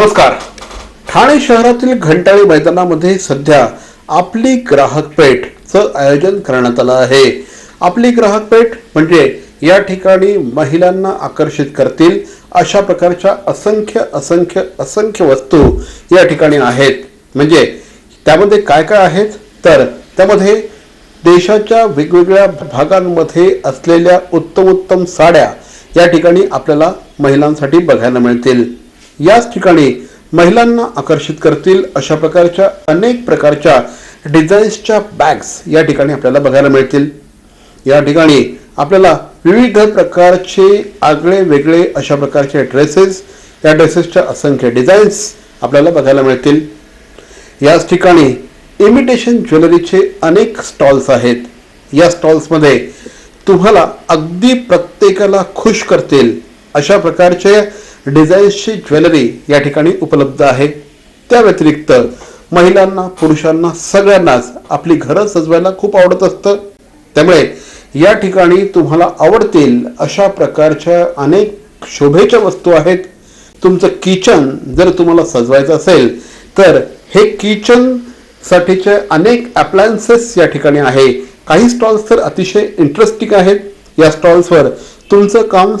नमस्कार. ठाणे शहरातील घंटाळी मैदानामध्ये सध्या आपली ग्राहक पेठचं आयोजन करण्यात आलं आहे. आपली ग्राहक पेठ म्हणजे या ठिकाणी महिलांना आकर्षित करतील अशा प्रकारच्या असंख्य असंख्य असंख्य वस्तू या ठिकाणी आहेत. म्हणजे त्यामध्ये काय काय आहेत? तर त्यामध्ये देशाच्या वेगवेगळ्या भागांमध्ये असलेल्या उत्तम उत्तम साड्या या ठिकाणी आपल्याला महिलांसाठी बघायला मिळतील. याच ठिकाणी महिलांना आकर्षित करतील अशा प्रकारच्या अनेक प्रकारच्या डिझाईन्सच्या बॅग्स या ठिकाणी आपल्याला बघायला मिळतील. या ठिकाणी आपल्याला विविध प्रकारचे आगळे वेगळे अशा प्रकारचे ड्रेसेस या ड्रेसेसच्या असंख्य डिझाईन्स आपल्याला बघायला मिळतील. याच ठिकाणी इमिटेशन ज्वेलरीचे अनेक स्टॉल्स आहेत. या स्टॉल्समध्ये तुम्हाला अगदी प्रत्येकाला खुश करतील अशा प्रकारचे डिझाईन्सची ज्वेलरी या ठिकाणी उपलब्ध आहे. त्या व्यतिरिक्त महिलांना पुरुषांना सगळ्यांनाच आपली घरं सजवायला खूप आवडत असतं. त्यामुळे या ठिकाणी तुम्हाला आवडतील अशा प्रकारच्या अनेक शोभेच्या वस्तू आहेत. तुमचं किचन जर तुम्हाला सजवायचं असेल तर हे किचन साठीचे अनेक अप्लायन्सेस या ठिकाणी आहे. काही स्टॉल्स तर अतिशय इंटरेस्टिंग आहेत. या स्टॉल्सवर तुमचं काम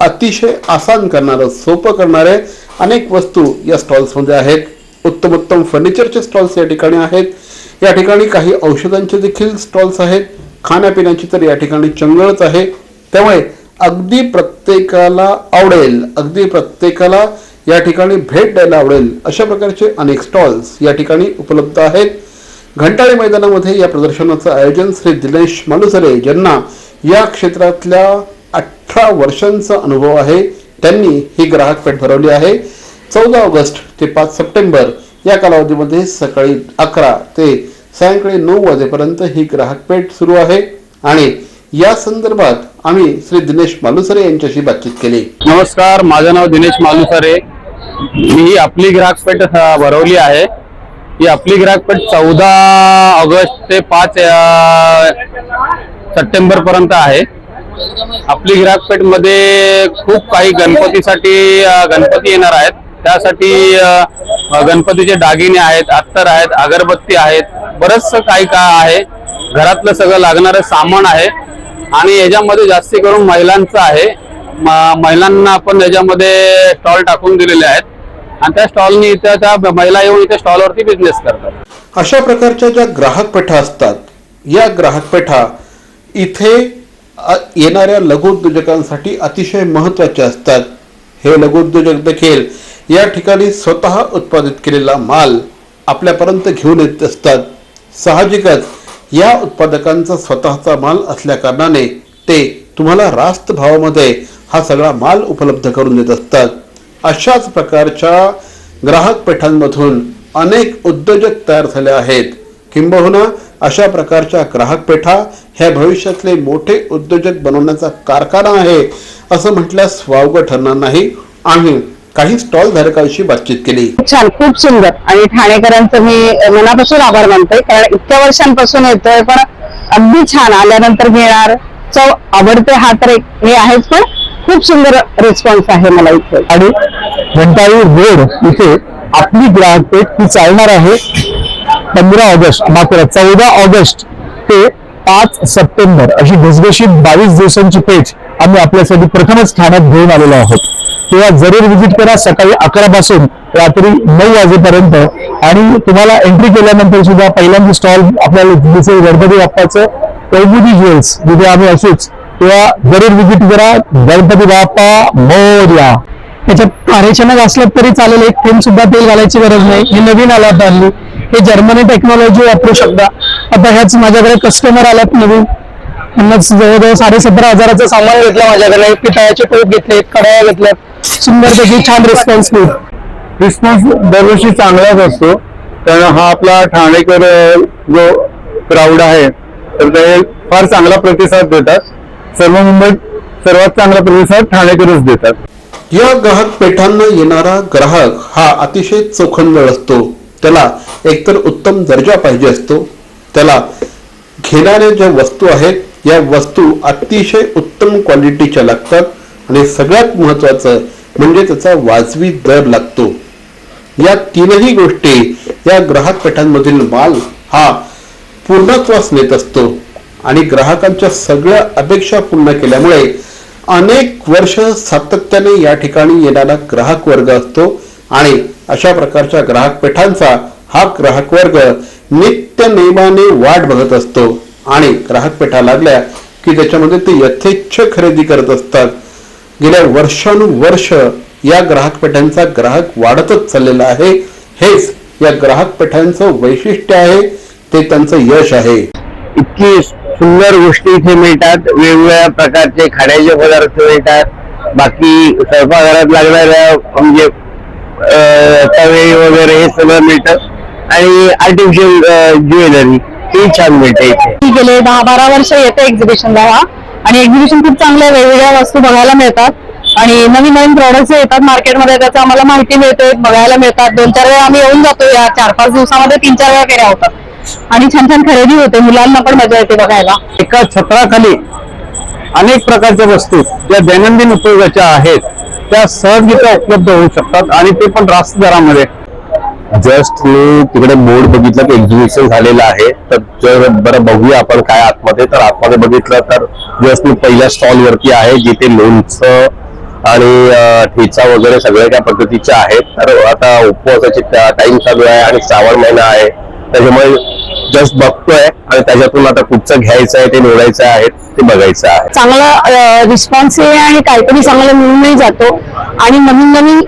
अतिशय आसान करणारं सोपं करणारे अनेक वस्तू या स्टॉल्समध्ये आहेत. उत्तम उत्तम फर्निचरचे स्टॉल्स या ठिकाणी आहेत. या ठिकाणी काही औषधांचे देखील स्टॉल्स आहेत. खाण्यापिण्याची तर या ठिकाणी चंगळच आहे. त्यामुळे अगदी प्रत्येकाला आवडेल अगदी प्रत्येकाला या ठिकाणी भेट द्यायला आवडेल अशा प्रकारचे अनेक स्टॉल्स या ठिकाणी उपलब्ध आहेत. घंटाळी मैदानामध्ये या प्रदर्शनाचं आयोजन श्री दिनेश मालुसरे ज्यांना या क्षेत्रातल्या अठरा वर्षांचा अनुभव आहे. त्यांनी ही ग्राहक पेठ भरवली आहे. चौदा ऑगस्ट ते पाच सप्टेंबर या कालावधीमध्ये सकाळी अकरा ते सायंकाळी नऊ वाजेपर्यंत ही ग्राहक पेठ सुरू आहे आणि या संदर्भात आम्ही श्री दिनेश मालुसरे यांच्याशी बातचीत केली. नमस्कार माझं नाव दिनेश मालुसरे. मी ही आपली ग्राहक पेठ भरवली आहे. ही आपली ग्राहकपेठ चौदा ऑगस्ट ते पाच सप्टेंबर पर्यंत आहे. आपली ग्राहकपेठमध्ये खूप काही गणपतीसाठी गणपती येणार आहेत. त्यासाठी गणपतीचे दागिने आहेत अत्तर आहेत अगरबत्ती आहेत बरंच काही काय आहे. घरातलं सगळं लागणारं सामान आहे. आणि याच्यामध्ये जास्ती करून महिलांचं आहे. महिलांना आपण याच्यामध्ये स्टॉल टाकून दिलेले आहेत. आणि त्या स्टॉलनी इथं त्या महिला येऊन इथे स्टॉलवरती बिझनेस करतात. अशा प्रकारच्या ज्या ग्राहक पेठा असतात या ग्राहक पेठा इथे येणाऱ्या लघुउद्योजकांसाठी अतिशय महत्त्वाचे असतात. हे लघुउद्योजक देखील या ठिकाणी स्वतः उत्पादित केलेला माल आपल्यापर्यंत घेऊन येत असतात. साहजिकच या उत्पादकांचा स्वतःचा माल असल्याकारणाने ते तुम्हाला रास्त भावामध्ये हा सगळा माल उपलब्ध करून देत असतात. अशाच प्रकारच्या ग्राहक पेठांमधून अनेक उद्योजक तयार झाले आहेत. किंबहुना अशा प्रकारच्या ग्राहक पेठा ह्या भविष्यातले मोठे उद्योजक बनवण्याचा कारखाना आहे असं म्हटल्यास वावगं ठरणार नाही. आम्ही काही स्टॉल धारकांशी बातचीत केली. छान खूप सुंदर. आणि ठाणेकरांचं मी मनापासून आभार मानते कारण इतक्या वर्षांपासून येतोय पण अगदी छान आल्यानंतर मिळणार. चव आवडते हा तर एक हे आहेच पण खूप सुंदर रिस्पॉन्स आहे मला इथे. आणि घंटाळी रोड इथे आपली ग्राहक पेठ ही चालणार आहे. पंधरा ऑगस्ट माफ करा चौदा ऑगस्ट ते पाच सप्टेंबर अशी घसघशीत बावीस दिवसांची पेज आम्ही आपल्यासाठी प्रथमच ठाण्यात घेऊन आलेलो आहोत. तेव्हा जरूर व्हिजिट करा सकाळी अकरा पासून रात्री नऊ वाजेपर्यंत. आणि तुम्हाला एंट्री केल्यानंतर सुद्धा पहिल्यांदा स्टॉल आपल्याला दिसेल गणपती बाप्पाचं कौमुदी ज्वेल्स जिथे आम्ही असूच तेव्हा जरूर व्हिजिट करा. गणपती बाप्पा मोर्या. त्याच्यात कार्यक्षमक असलं तरी चालेल एक थेंब सुद्धा तेल घालायची गरज नाही. हे नवीन आला हल्ली. हे जर्मनी टेक्नॉलॉजी वापरू शकता. आता ह्याच माझ्याकडे कस्टमर आल्यात नवीन. त्यांना जवळजवळ साडेसतरा हजाराचं सामान घेतलं माझ्याकडे. पितळाचे टोप घेतले कड्या घेतल्यात सुंदरपैकी छान रिस्पॉन्स मिळतो रिस्पॉन्स दरवर्षी चांगलाच असतो. कारण हा आपला ठाणेकर जो क्राऊड आहे तर ते फार चांगला प्रतिसाद देतात. सर्व मुंबईत सर्वात चांगला प्रतिसाद ठाणेकरच देतात. या ग्राहक पेठांना येणारा ग्राहक हा अतिशय चोखंदळ असतो त्याला एकतर उत्तम दर्जा पाहिजे असतो त्याला घेणाऱ्या ज्या वस्तू आहेत या वस्तू अतिशय उत्तम क्वालिटीच्या लागतात आणि सगळ्यात महत्वाचं म्हणजे त्याचा वाजवी दर लागतो. या तीनही गोष्टी या ग्राहक पेठांमधील माल हा पूर्णत्वास नेत असतो आणि ग्राहकांच्या सगळ्या अपेक्षा पूर्ण केल्यामुळे अनेक वर्ष सातत्याने या ठिकाणी येणारा ग्राहक वर्ग असतो आणि अशा प्रकारच्या ग्राहक पेठांचा हा ग्राहक वर्ग नित्य नियमाने वाट बघत असतो. आणि ग्राहक पेठा लागल्या की त्याच्यामध्ये ते यथेच्छ खरेदी करत असतात. गेल्या वर्षानुवर्ष या ग्राहक पेठांचा ग्राहक वाढतच चाललेला आहे. हेच या ग्राहक पेठांचं वैशिष्ट्य आहे. ते त्यांचं यश आहे. इतकी सुंदर गोष्टी इथे मिळतात. वेगवेगळ्या प्रकारचे खाण्याचे पदार्थ मिळतात. बाकी स्वयंपाकघरात लागणाऱ्या म्हणजे तवे वगैरे हे सगळं मिळतं. आणि आर्टिफिशियल ज्वेलरी ही छान मिळते इथे. मी गेले दहा बारा वर्ष येते एक्झिबिशनला हा आणि एक्झिबिशन खूप चांगल्या वेगवेगळ्या वस्तू बघायला मिळतात. आणि नवीन नवीन प्रॉडक्ट्स येतात मार्केटमध्ये त्याचं आम्हाला माहिती मिळते बघायला मिळतात. दोन चार वेळा आम्ही येऊन जातो या चार पाच दिवसामध्ये तीन चार वेळा फेऱ्या होतात. आणि छान छान खरेदी होते. मुलांना पण मजा येते बघायला. एका छत्राखाली अनेक प्रकारच्या वस्तू ज्या दैनंदिन उपयोगाच्या आहेत. त्या सहजरित्या उपलब्ध होऊ शकतात आणि ते पण रास्त दरामध्ये जस्ट मी तिकडे बोर्ड बघितलं की एक्झिबिशन झालेलं आहे. तर जर बरं बघूया आपण काय आतमध्ये. तर आतमध्ये बघितलं तर जस्ट मी पहिल्या स्टॉल वरती आहे जिथे लोणचं आणि ठेचा वगैरे सगळ्या त्या पद्धतीच्या आहेत. तर आता उपवासाची टाइम चालू आहे आणि श्रावण महिना आहे. त्याच्यामुळे जस्ट बघतोय आणि त्याच्यातून आता कुठचं घ्यायचं आहे ते निवडायचं आहे ते बघायचं आहे. चांगला रिस्पॉन्स आहे आणि काहीतरी चांगलं मिळूनही जातो. आणि नवीन नवीन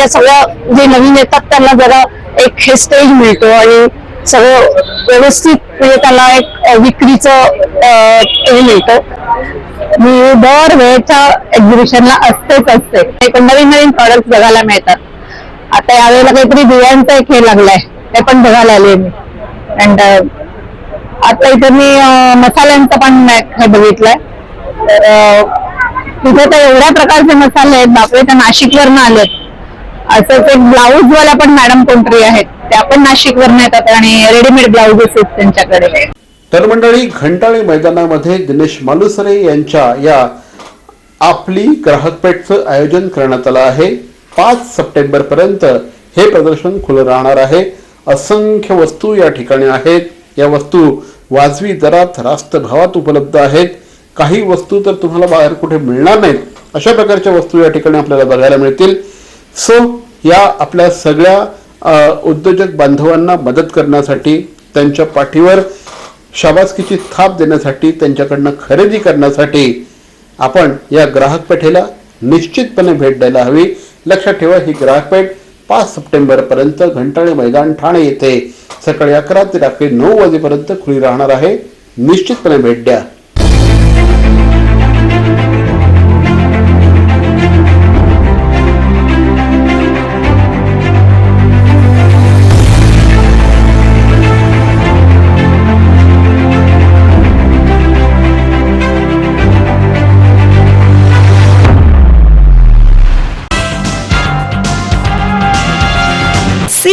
या सगळ्या जे नवीन येतात त्यांना जरा एक हे स्टेज मिळतो आणि सगळं व्यवस्थित म्हणजे त्याला एक विक्रीचं हे मिळतं. मी दर वेळच्या एक्झिबिशनला असतेच असते. पण नवीन नवीन प्रॉडक्ट बघायला मिळतात. आता यावेळेला काहीतरी दिव्यांचा एक हे लागलाय. ते पण बघायला आले मी. अँड uh, आता इथे मी मसाल्यांचा पण मॅक हे बघितलंय. तर तिथे तर एवढ्या प्रकारचे मसाले आहेत बापरे त्या नाशिकवरनं आलेत. असंच एक ब्लाऊज वाला पण मॅडम कोणतरी आहेत त्या पण नाशिकवरनं येतात आणि रेडीमेड ब्लाउजेस आहेत त्यांच्याकडे. तर मंडळी घंटाळी मैदानामध्ये दिनेश मालुसरे यांच्या या आपली ग्राहकपेठचं आयोजन करण्यात आलं आहे. पाच सप्टेंबर पर्यंत हे प्रदर्शन खुलं राहणार आहे. असंख्य वस्तू या ठिकाणी आहेत. या वस्तू वाजवी दरात रास्त भावात उपलब्ध आहेत. काही वस्तू तर तुम्हाला बाहेर कुठे मिळणार नाहीत. अशा प्रकारच्या वस्तू या ठिकाणी आपल्याला बघायला मिळतील. सो या आपल्या सगळ्या उद्योजक बांधवांना मदत करण्यासाठी त्यांच्या पाठीवर शाबासकीची थाप देण्यासाठी त्यांच्याकडनं खरेदी करण्यासाठी आपण या ग्राहक पेठेला निश्चितपणे भेट द्यायला हवी. लक्षात ठेवा ही ग्राहक पेठ पाच सप्टेंबर पर्यंत घंटाळे मैदान ठाणे येथे सकाळी अकरा ते रात्री नऊ वाजेपर्यंत खुली राहणार आहे. निश्चितपणे भेट द्या.